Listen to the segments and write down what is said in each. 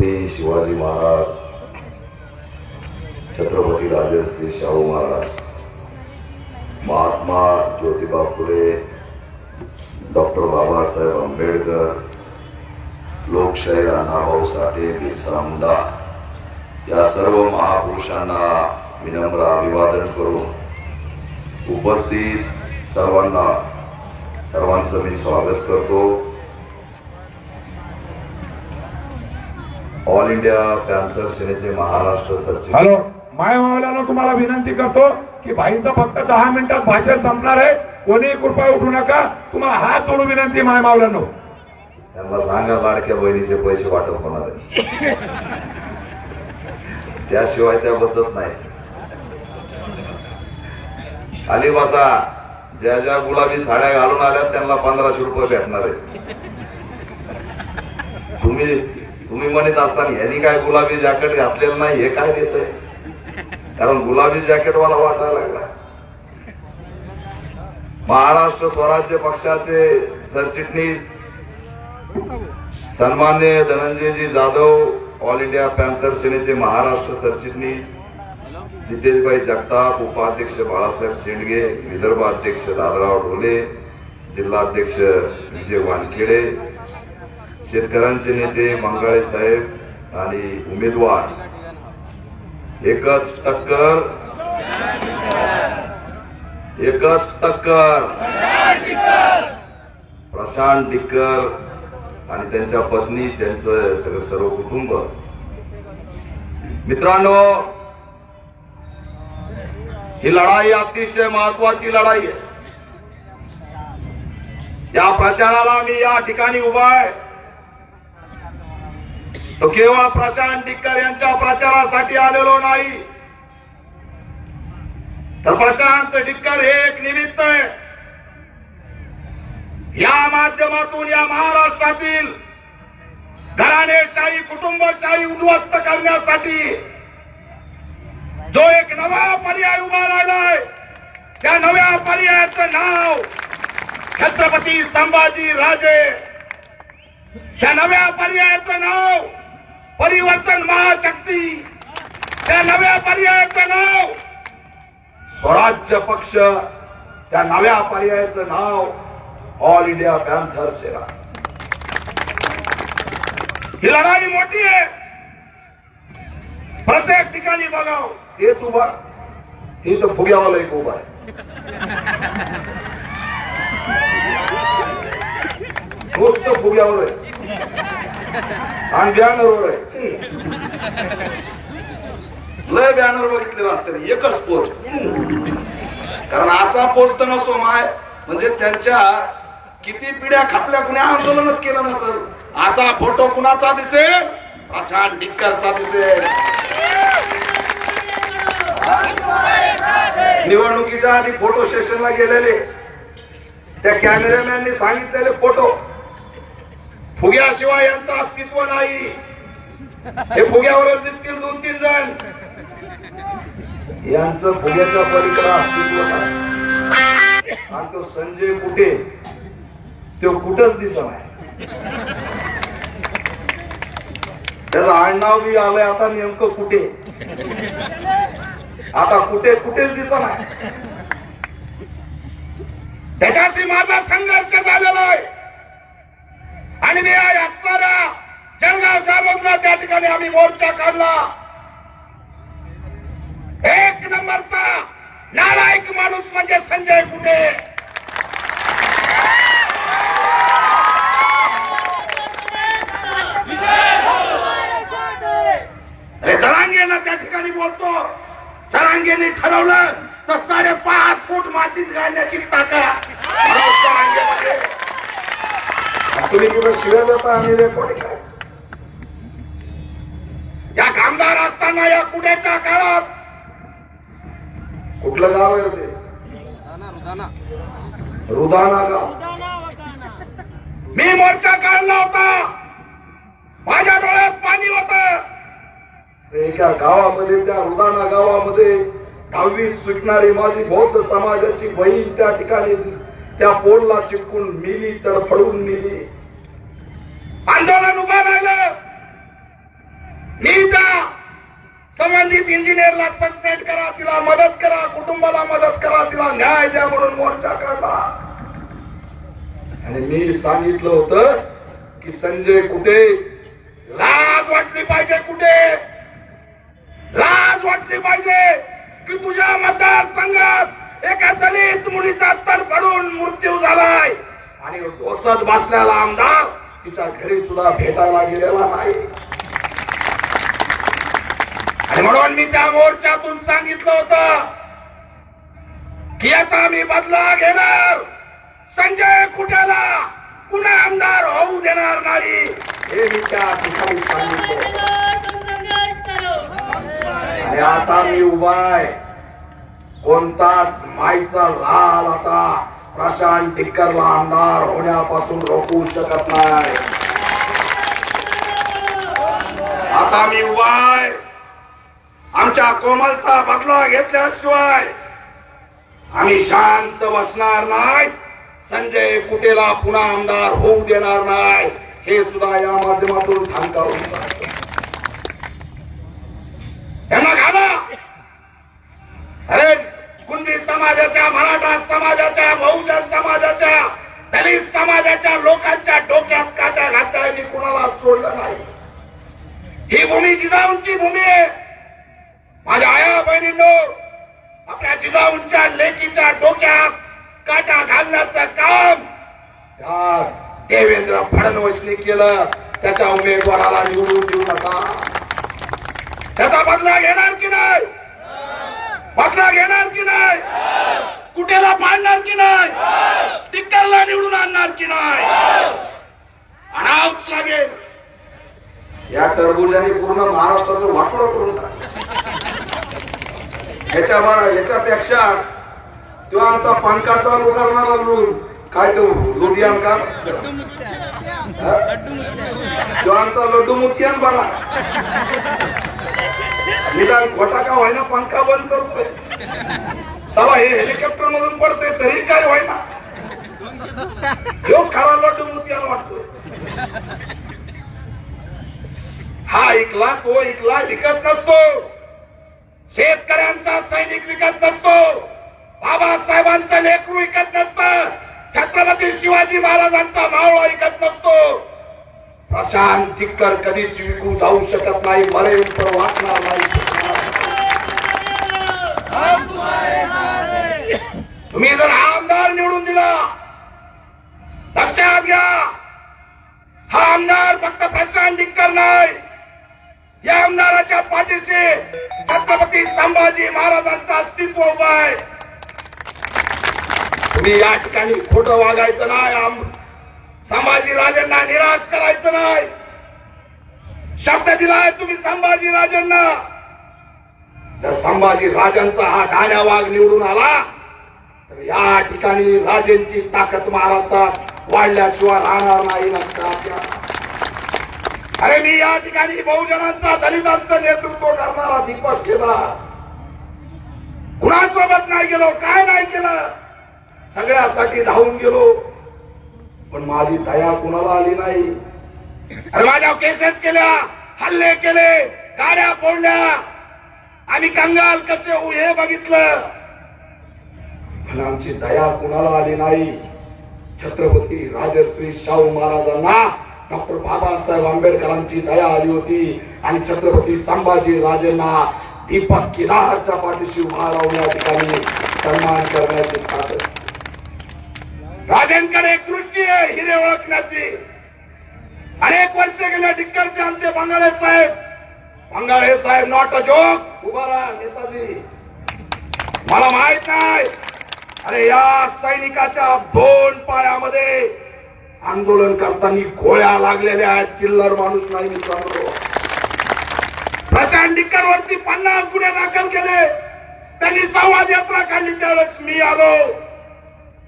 Chhatrapati Shivaji Maharaj Chhatrapati Rajarshi Shahu Maharaj Mahatma Jyotiba Phule doctor Babasaheb Ambedkar लोकशाही अण्णाभाऊ साठे बिरसा मुंडा या सर्व महापुरुषांना विनम्र अभिवादन करून उपस्थित सर्वांना सर्वांचं मी स्वागत करतो. ऑल इंडिया पॅन्थर सेनेचे महाराष्ट्र सचिव. हॅलो माय मावल्यानं तुम्हाला विनंती करतो की भाईचं फक्त दहा मिनिटात भाषण संपणार आहे. कोणीही कृपया उठू नका. तुम्हाला हात जोडून विनंती माय मावल्यानं त्यांना सांगा लाडक्या बहिणीचे पैसे वाटप होणार आहे. त्याशिवाय त्या बसत नाही. खाली बसा ज्या ज्या गुलाबी साड्या घालून आल्या त्यांना पंधराशे रुपये भेटणार आहे तुम्ही तुम्ही म्हणत असताना यांनी काय गुलाबी जॅकेट घातलेलं नाही हे काय देत कारण गुलाबी जॅकेट मला वाटायला लागला. महाराष्ट्र स्वराज्य पक्षाचे सरचिटणीस सन्मान्य Dhananjayji Jadhav all India panther सेनेचे महाराष्ट्र सरचिटणीस जितेशभाई जगताप उपाध्यक्ष बाळासाहेब शेंडगे विदर्भ अध्यक्ष दादराव ढोले जिल्हाध्यक्ष विजय वानखेडे शेतकऱ्यांचे नेते मंगाळे साहेब आणि उमेदवार. एकच टक्कर. एकच टक्कर. प्रशांत डिक्कर आणि त्यांच्या पत्नी त्यांचं सगळं सर्व कुटुंब. मित्रांनो ही लढाई अतिशय महत्वाची लढाई आहे. या प्रचाराला मी या ठिकाणी उभा आहे. तो केवळ प्रशांत डिक्कर यांच्या प्रचारासाठी आलेलो नाही. तर प्रशांत डिक्कर हे एक निमित्त आहे. या माध्यमातून या महाराष्ट्रातील घराणेशाही कुटुंबशाही उद्ध्वस्त करण्यासाठी जो एक नवा पर्याय उभा राहिलाय त्या नव्या पर्यायाचं नाव छत्रपती संभाजी राजे. त्या नव्या पर्यायाचं नाव परिवर्तन महाशक्ती. त्या नव्या पर्यायाचं नाव स्वराज्य पक्ष. त्या नव्या पर्यायाचं नाव ऑल इंडिया पॅन्थर सेना ही लढाई मोठी आहे. प्रत्येक ठिकाणी बघाव. हेच उभा हे तर फुग्यावाला एक उभा आहे. नुसतं फुग्यावर आहे. आणि बॅनरवर आहे. लय बॅनर बघितलेला असतं एकच पोस्ट कारण असा पोस्ट नसतो माय. म्हणजे त्यांच्या किती पिढ्या खापल्या कुणी आंदोलनच केलं नसेल. असा फोटो कुणाचा दिसेल? प्रशांत डिक्करचा दिसेल. निवडणुकीच्या आधी फोटो सेशनला गेलेले. त्या कॅमेरामॅननी सांगितलेले फोटो फुग्याशिवाय यांचं अस्तित्व नाही. हे फुग्यावरच दिसतील दोन तीन जण. यांचं फुग्याच्या पलीकडे अस्तित्व नाही. आणि तो संजय कुठे? तो कुठंच दिसत आहे त्याचं आडनाव बी आलंय आता नेमकं कुठे? आता कुठे कुठेच दिसत नाही. त्याच्याशी माझा संघर्ष झालेला आहे. आणि मी असणाऱ्या जळगाव त्या ठिकाणी आम्ही मोर्चा काढला. एक नंबरचा नालायक माणूस म्हणजे संजय कुठे जरांगेला त्या ठिकाणी बोलतो. जरांगेने ठरवलं तर साडे पाच फूट मातीत घालण्याची ताकद. तुम्ही कुठं शिव्या देता आणि रेकॉर्डिंग काय? या कामदार असताना या कुड्याच्या काळात? कुठलं गाव आहे ते? रुदाना गाव. मी मोर्चा काढला होता. माझ्या डोळ्यात पाणी होत. एका गावामध्ये त्या रुदाना गावामध्ये दहावी सुटणारी माझी बौद्ध समाजाची बहीण त्या ठिकाणी त्या पोलला चिपकून मिली तडफडून मिली. आंदोलन उभं राहिलं. मी त्या संबंधित इंजिनियरला सस्पेंड करा तिला मदत करा कुटुंबाला मदत करा तिला न्याय द्या म्हणून मोर्चा काढला. आणि मी सांगितलं होतं की संजय कुठे? लाज वाटली पाहिजे कुठे? लाज वाटली पाहिजे की तुझ्या मतदारसंघात एका दलित मुलीचा तडफडून मृत्यू झालाय. आणि ढोसत बसलेला आमदार तिच्या घरी सुद्धा भेटायला गेलेला नाही. आणि म्हणून मी त्या मोर्चातून सांगितलं होतं की याचा मी बदला घेणार. संजय कुठेला? पुन्हा आमदार होऊ देणार नाही. हे मी त्या ठिकाणी सांगितलं. आणि आता मी उभा आहे. कोणताच माईचा लाल आता प्रशांत टिक्करला आमदार होण्यापासून रोखू शकत नाही. आता मी उभा आहे. आमच्या कोमलचा बदला घेतल्याशिवाय आम्ही शांत बसणार नाही. संजय कुटेला पुन्हा आमदार होऊ देणार नाही. हे सुद्धा या माध्यमातून ठाणकावून सांगतो. त्यांना घाला. अरे कुणबी समाजाच्या मराठा समाजाच्या बहुजन समाजाच्या दलित समाजाच्या लोकांच्या डोक्यात काट्या घालता मी कुणाला सोडलं नाही. ही भूमी जिजाऊंची भूमी आहे. माझ्या आया बहिणींनो आपल्या जिजाऊंच्या लेकीच्या डोक्यात काटा घालण्याचं काम देवेंद्र फडणवीसने केलं. त्याच्या उमेदवाराला निवडून देऊ नका. त्याचा बदला घेणार की नाही? बदला घेणार की नाही? कुठेला पाडणार की नाही? टिक्करला निवडून आणणार की नाही? आणावंच लागेल. या टरबुजाने पूर्ण महाराष्ट्राचं वाटोळं करून याच्या याच्यापेक्षा तो आमचा पानकाचा लोकांना लुडून काय तो लुधियान का? हा? तो आमचा लड्डू मुखियान बघा निदान घोटा का व्हायना पंखा बंद करतोय. चला हे हेलिकॉप्टर मधून पडते तरी काय व्हायना ह्योच खरा लड्डू मुखियान वाटतोय. हा ऐकला तो ऐकला विकत नसतो. शेतकऱ्यांचा सैनिक विकत नसतो. बाबासाहेबांचं लेकरू विकत नसतं. छत्रपती शिवाजी महाराजांचा मावळा विकत नसतो. प्रशांत टिक्कर कधीच विकू जाऊ शकत नाही मरेल तर वाचणार नाही. तुम्ही जर हा आमदार निवडून दिला लक्षात घ्या. हा आमदार फक्त प्रशांत टिक्कर नाही. या आमदाराच्या पाठीशी छत्रपती संभाजी महाराजांचं अस्तित्व उभं आहे. तुम्ही या ठिकाणी खोटं वागायचं नाही आम- संभाजी राजांना निराश करायचं नाही. शब्द दिलाय तुम्ही संभाजी राजांना. जर संभाजी राजांचा हा गाण्या वाघ निवडून आला तर या ठिकाणी राजेंची ताकद महाराष्ट्रात वाढल्याशिवाय राहणार नाही लक्षात अरे मी या ठिकाणी बहुजनांचा दलितांचं नेतृत्व करणारा दीपक शेला कुणासोबत नाही गेलो काय नाही केलं? सगळ्यासाठी धावून गेलो. पण माझी दया कुणाला आली नाही? अरे माझ्या केसेस केल्या हल्ले केले गाड्या फोडल्या. आम्ही कंगाल कसे होऊ हे बघितलं. पण आमची दया कुणाला आली नाही? छत्रपती राजश्री शाहू महाराजांना डॉक्टर बाबासाहेब आंबेडकरांची दया आली होती आणि छत्रपती संभाजी राजेंना दीपक किनारच्या पाठीशी उभा राहून या ठिकाणी सन्मान करण्याची राजांकडे एक दृष्टी आहे हिरे ओळखण्याची. अनेक वर्ष गेल्या डिक्करचे आमचे बंगाळे साहेब. बंगाळे साहेब नॉट अ जोक उभा राहा नेताजी. मला माहीत नाही. अरे या सैनिकाच्या दोन पायामध्ये आंदोलन करताना गोळ्या लागलेल्या आहेत चिल्लर माणूस नाही मित्रांनो. प्रचंड डिक्कर वरती पन्नास गुन्हे दाखल केले. त्यांनी संवाद यात्रा काढली त्यावेळेस मी आलो.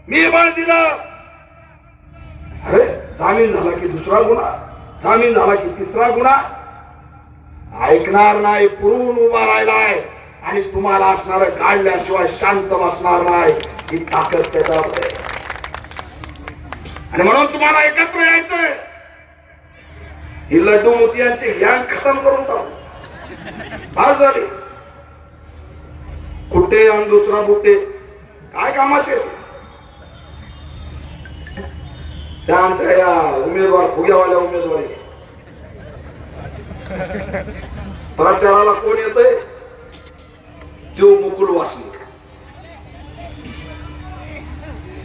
मी बळ दिलं. अरे जामीन झाला की दुसरा गुन्हा. जामीन झाला की तिसरा गुन्हा. ऐकणार नाही पुरून उभा राहिलाय. आणि तुम्हाला असणार काढल्याशिवाय शांत बसणार नाही. ही ताकद त्याच्यामध्ये. आणि म्हणून तुम्हाला एकत्र यायचंय. ही लड्डू मोतियांची गँग खतम करून टाकू. फार झाले. कुठे आणि दुसरा बुट्टे काय कामाचे? त्या आमच्या या उमेदवार फुग्यावाल्या उमेदवारी. प्रचाराला कोण येतंय? तो मुकुल वासनिक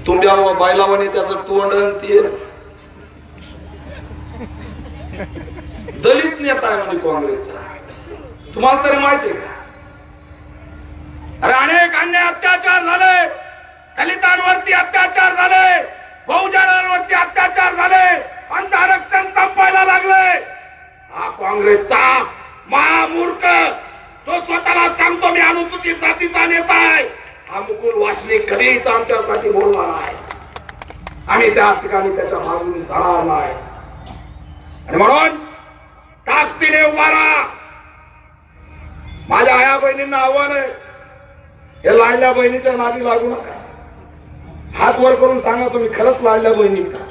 तुमच्या बैलावाने त्याच तोंड ते दलित नेता आहे म्हणे काँग्रेसचा. तुम्हाला तरी माहिती का? अरे अनेक अन्य अत्याचार झाले. दलितांवरती अत्याचार झाले. बहुजनांवरती अत्याचार झाले. आमचं आरक्षण संपायला लागले. हा काँग्रेसचा महामूर्ख तो स्वतःला सांगतो मी अनुसूचित जातीचा नेता आहे. हा मुकुल वासनिक कधीच आमच्यासाठी बोलणार आहे आम्ही त्या ठिकाणी त्याच्या मागून जाणार नाही. आणि म्हणून ताकदीने उभारा माझ्या आया बहिणींना आव्हान आहे. हे लाडल्या बहिणीच्या नादी लागू नका. हात वर करून सांगा तुम्ही खरंच लाडल्या बहिणी का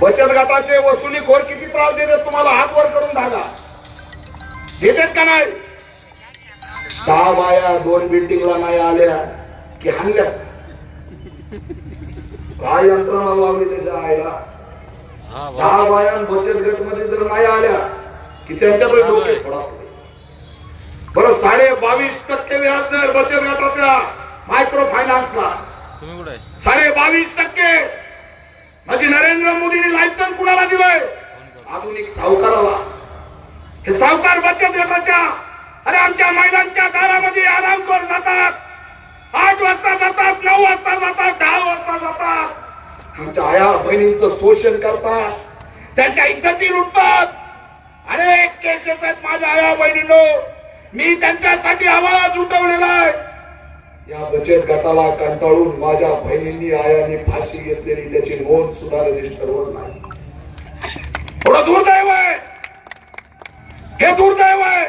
बचत गटाचे वसुली खोर किती त्रास देतात तुम्हाला हात वर करून सांगा. देतात का नाही? दहा बाया दोन बिल्डिंगला नाही आल्या की हाणल्याच काय यंत्रणा लावली त्याच्या आईला? दहा बायां बचत गटमध्ये जर नाही आल्या की त्यांच्याकडे डोके फोडा. बरं साडे बावीस टक्के व्याज दर बचत गटाच्या मायक्रो फायनान्सला तुम्ही कुठे साडे बावीस टक्के. म्हणजे नरेंद्र मोदींनी लायसन्स कुणाला दिलंय? आधुनिक सावकाराला. हे सावकार बचत गटाच्या अरे आमच्या महिलांच्या दारामध्ये आराम करून जातात. आठ वाजता जातात नऊ वाजता जातात दहा वाजता जातात. आमच्या आया बहिणींचं शोषण करतात. त्यांच्या इज्जती लुटतात अरे केस येतात माझ्या आया बहिणीनो. मी त्यांच्यासाठी आवाज उठवलेला आहे. या बचत गटाला कंटाळून माझ्या बहिणींनी आयाने फाशी घेतलेली त्याची नोंद सुद्धा रजिस्टरवर नाही. थोडं दुर्दैव आहे. हे दुर्दैव आहे.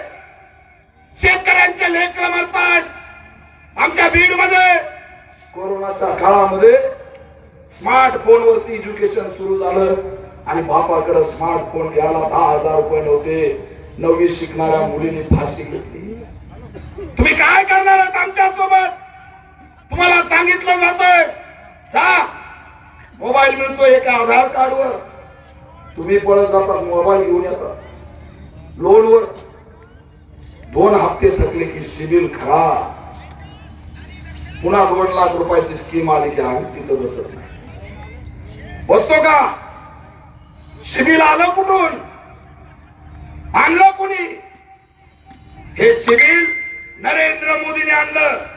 शेतकऱ्यांच्या लेकर मरतात. आमच्या बीडमध्ये कोरोनाच्या काळामध्ये स्मार्टफोनवरती एज्युकेशन सुरू झालं आणि बापाकडे स्मार्टफोन घ्यायला दहा हजार रुपये नव्हते. नववी शिकणाऱ्या मुलीने फाशी घेतली. तुम्ही काय करणार आहात आमच्यासोबत तुम्हाला सांगितलं जातंय. जा. मोबाईल मिळतो एका आधार कार्डवर. तुम्ही पळत जाता मोबाईल घेऊन येतात लोनवर दोन हप्ते थकले की सिबिल खराब. पुन्हा दोन लाख रुपयाची स्कीम आली की आम्ही तिथं बसत नाही. बसतो का? सिबिल आलं कुठून? आणलं कुणी? हे सिबिल नरेंद्र मोदीने आणलं.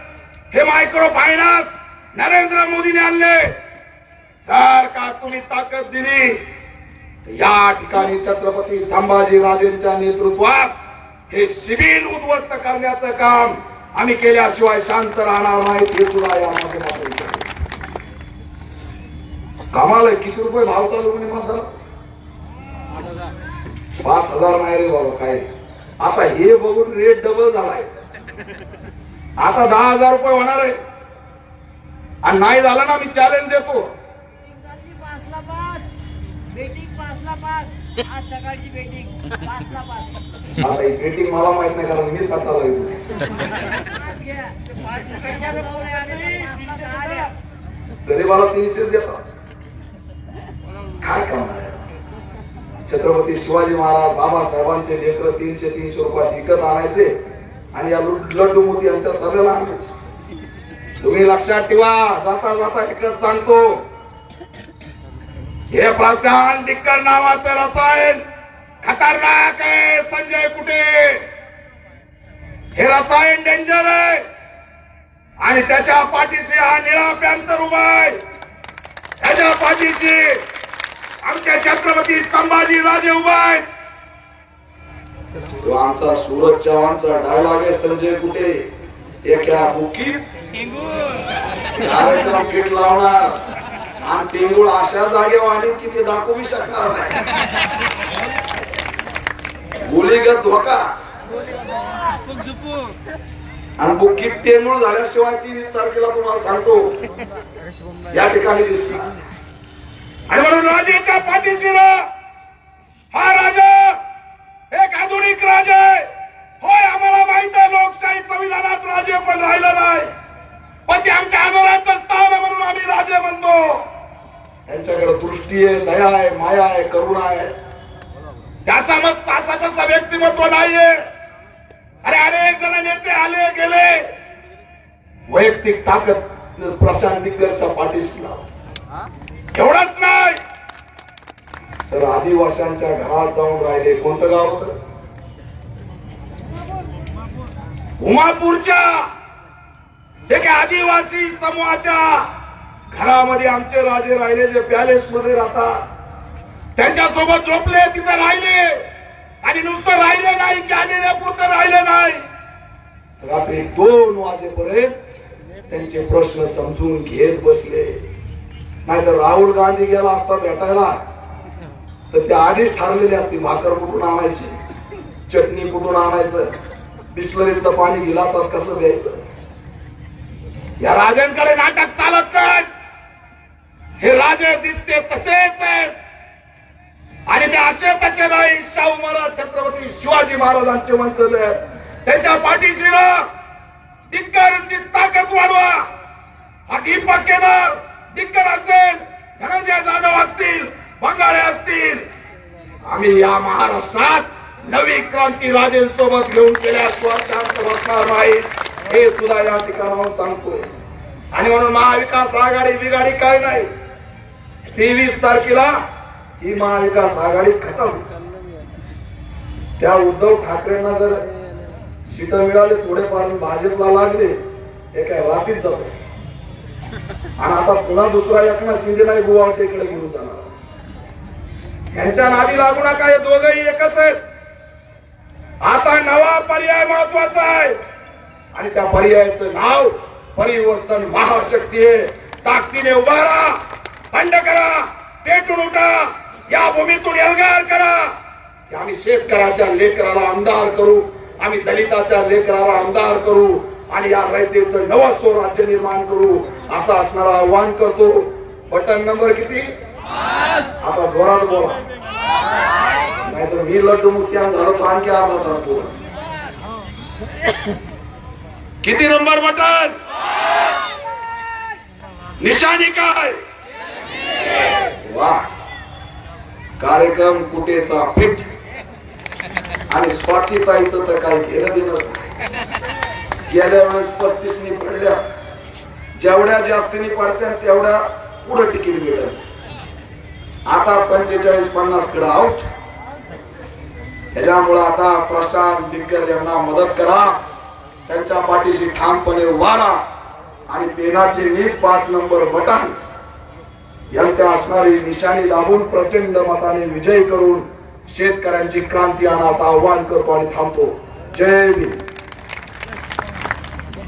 हे मायक्रो फायनान्स नरेंद्र मोदीने आणले. जर का तुम्ही ताकद दिली. या ठिकाणी छत्रपती संभाजी राजेंच्या नेतृत्वात हे शिबिर उद्ध्वस्त करण्याचं काम आम्ही केल्याशिवाय शांत राहणार नाही हे सुद्धा या माध्यमातून सांगतो. कामाला किती रुपये भाव चालू म्हणे म्हणतात पाच हजार नाही रे बाबा काय? आता हे बघून रेट डबल झालाय. आता दहा हजार रुपये होणार आहे. आणि नाही झालं ना मी चॅलेंज देतो. सकाळची पाचला पाच बेटिंग पाचला पाच आज सकाळची बेटिंग पाचला पाच आता ही मीटिंग मला माहीत नाही कारण मी स्वतःला येतो. गरीबाला तीनशे देतात काय करणार? छत्रपती शिवाजी महाराज बाबासाहेबांचे लेकर तीनशे तीनशे रुपयात विकत आणायचे. आणि या लड्डू मोदी यांच्या सभेला आणायचे. तुम्ही लक्षात ठेवा जाता जाता एकच सांगतो. हे प्रशांत डिक्कर नावाचं रसायन खतरनाक आहे संजय कुठे? हे रसायन डेंजर आहे. आणि त्याच्या पाठीशी हा निळा पॅन्थर उभा आहे. त्याच्या पाठीशी आमच्या छत्रपती संभाजी राजे उभा आहेत. तो आमचा सूरज चव्हाणचा डायलॉग आहे संजय कुठे? एका बुकीत कार्यक्रम किट लावणार. आणि टिंगूळ अशा जागे वाणी की ते दाखवू शकणार नाही. गुलीगत धोका. आणि बुकीत टेंगूळ झाल्याशिवाय ती वीस तारखेला तुम्हाला सांगतो. या ठिकाणी दिसली आणि म्हणून राजेच्या पाठीशी हा राजा एक आधुनिक राज्य आहे होय आम्हाला माहीत आहे लोकशाही संविधानात राज्य पण राहिलं नाही. पण ते आमच्या आदराचं स्थान म्हणून आम्ही राज्य म्हणतो. यांच्याकडे दृष्टी आहे दया आहे माया आहे करुणा आहे. त्याचा मग तासा तसा व्यक्तिमत्व नाहीये. अरे अनेक जण नेते आले गेले. वैयक्तिक ताकद प्रशांत दिग्गरच्या पाठीशी लाव एवढंच ना तर आदिवाशांच्या घरात जाऊन राहिले. कोणतं गाव होत? उमापूरच्या. आदिवासी समूहाच्या घरामध्ये आमचे राजे राहिले जे पॅलेस मध्ये राहतात. त्यांच्यासोबत झोपले तिथं राहिले. आणि नुसतं राहिले नाही कॅनेऱ्यापुरतं राहिले नाही. रात्री दोन वाजेपर्यंत त्यांचे प्रश्न समजून घेत बसले. नाहीतर राहुल गांधी गेला असता भेटायला. तर ते आधीच ठरलेले असते भाकर कुठून आणायची? चटणी कुठून आणायचं? बिस्लरीचं पाणी गिलासात कसं द्यायचं? या राजांकडे नाटक चालत नाही. हे राजे दिसते तसेच आहेत. आणि ते असे त्याचे नाही. शाहू महाराज छत्रपती शिवाजी महाराजांचे वंशज त्यांच्या पाठीशी ना दिक्करची ताकद वाढवा. हा दीपक केदार दिक्कर असेल धनंजय जाधव असतील. बंगाळे असतील. आम्ही या महाराष्ट्रात नवी क्रांती राजेंसोबत घेऊन केल्याशिवाय शांत बसणार नाही. हे सुद्धा या ठिकाणावर सांगतोय आणि म्हणून महाविकास आघाडी बिघाडी काय नाही. तेवीस तारखेला ही महाविकास आघाडी खतम. त्या उद्धव ठाकरेंना जर सीट मिळाले थोडेफार भाजपला लागले हे काय रात्रीच जातो आणि आता पुन्हा दुसरा एकनाथ शिंदे नाही गुवाहाटीकडे घेऊन जाणार. त्यांच्या नादी लागू नका हे दोघही एकच आहेत. आता नवा पर्याय महत्त्वाचा आहे. आणि त्या पर्यायाचं नाव परिवर्तन महाशक्ती आहे. ताकदीने उभा राहा बंड करा पेटून उठा या भूमीतून एल्गार करा. आम्ही शेतकऱ्याच्या लेकराला आमदार करू आम्ही दलिताच्या लेकराला आमदार करू आणि या रयतेचं नवं स्वराज्य निर्माण करू असं असणारं आव्हान करतो. बटन नंबर किती? आता जोरात बोला. नाहीतर मी लड्डू मुख्यान झालो तर आणखी अर्धा तास बोला किती नंबर बटन? निशाणी काय? वा कार्यक्रम कुठेचा? फिट आणि स्वातीताईचं तर काय घेणं देणं गेल्या वेळेस पस्तीसनी पडल्या. जेवढ्या जास्तीने पडत्या तेवढ्या पुढे तिकीट मिळत आता पंचेचाळीस पन्नासकडे आउट त्याच्यामुळे आता प्रशांत दिग्गज यांना मदत करा. त्यांच्या पाठीशी ठामपणे उभारा आणि पेनाचे नीट पाच नंबर बटन. यांच्या असणारी निशाणी दाबून प्रचंड मताने विजय करून शेतकऱ्यांची क्रांती आणा असं आव्हान करतो आणि थांबतो. जय भीम.